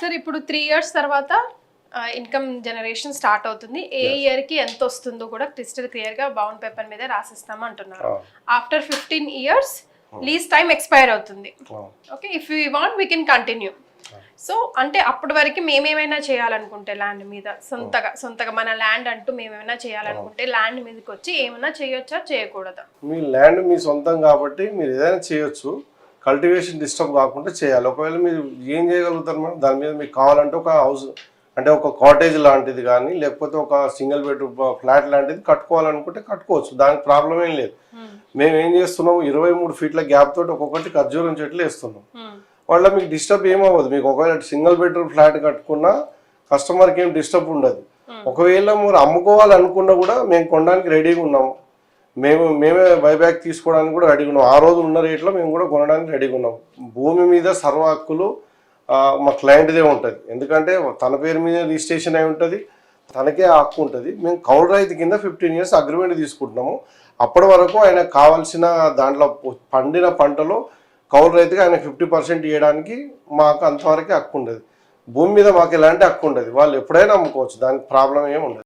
Sir ఇప్పుడు three years తర్వాత income generation start అవుతుంది. ఏ ఇయర్కి ఎంత వస్తుందో కూడా క్రిస్టల్ క్లియర్గా బౌండ్ పేపర్ మీద రాసిస్తాం అంటున్నారు. After fifteen years lease time expire అవుతుంది. Okay if you want we can continue so అంటే అప్పటి వరకు మేమేమైనా చేయాలనుకుంటే ల్యాండ్ మీద సొంతగా సొంతగా మన ల్యాండ్ అంటూ మేమేమైనా చేయాలనుకుంటే ల్యాండ్ మీదకి వచ్చి ఏమైనా చేయొచ్చా చేయకూడదా? మీ ల్యాండ్ మీ సొంతం కాబట్టి మీరు ఏదైనా చేయొచ్చు. కల్టివేషన్ డిస్టర్బ్ కాకుండా చేయాలి. ఒకవేళ మీరు ఏం చేయగలుగుతారు మేడం? దాని మీద మీకు కావాలంటే ఒక హౌస్ అంటే ఒక కాటేజ్ లాంటిది కానీ లేకపోతే ఒక సింగిల్ బెడ్రూమ్ ఫ్లాట్ లాంటిది కట్టుకోవాలనుకుంటే కట్టుకోవచ్చు. దానికి ప్రాబ్లం ఏం లేదు. మేము ఏం చేస్తున్నాం ఇరవై మూడు ఫీట్ల గ్యాప్ తోటి ఒక్కొక్కటి ఖర్జూరం చెట్లు వేస్తున్నాం. వాళ్ళ మీకు డిస్టర్బ్ ఏమవ్వదు మీకు ఒకవేళ సింగిల్ బెడ్రూమ్ ఫ్లాట్ కట్టుకున్నా కస్టమర్కి ఏం డిస్టర్బ్ ఉండదు. ఒకవేళ మీరు అమ్ముకోవాలనుకున్నా కూడా మేము కొనడానికి రెడీగా ఉన్నాము. మేము మేమే బైబ్యాక్ తీసుకోవడానికి కూడా రెడీగా ఉన్నాం. ఆ రోజు ఉన్న రేట్లో మేము కూడా కొనడానికి రెడీగా ఉన్నాం. భూమి మీద సర్వ హక్కులు మా క్లయింట్దే ఉంటుంది. ఎందుకంటే తన పేరు మీద రిజిస్ట్రేషన్ అయి ఉంటుంది. తనకే హక్కు ఉంటుంది. మేము కౌలు రైతు కింద ఫిఫ్టీన్ ఇయర్స్ అగ్రిమెంట్ తీసుకుంటున్నాము. అప్పటి వరకు ఆయన కావాల్సిన దాంట్లో పండిన పంటలో కౌలు రైతుగా ఆయన ఫిఫ్టీ పర్సెంట్ ఇవ్వడానికి మాకు అంతవరకే హక్కు ఉండదు. భూమి మీద మాకు ఎలాంటి హక్కు ఉండదు. వాళ్ళు ఎప్పుడైనా అమ్ముకోవచ్చు. దానికి ప్రాబ్లం ఏమి ఉండదు.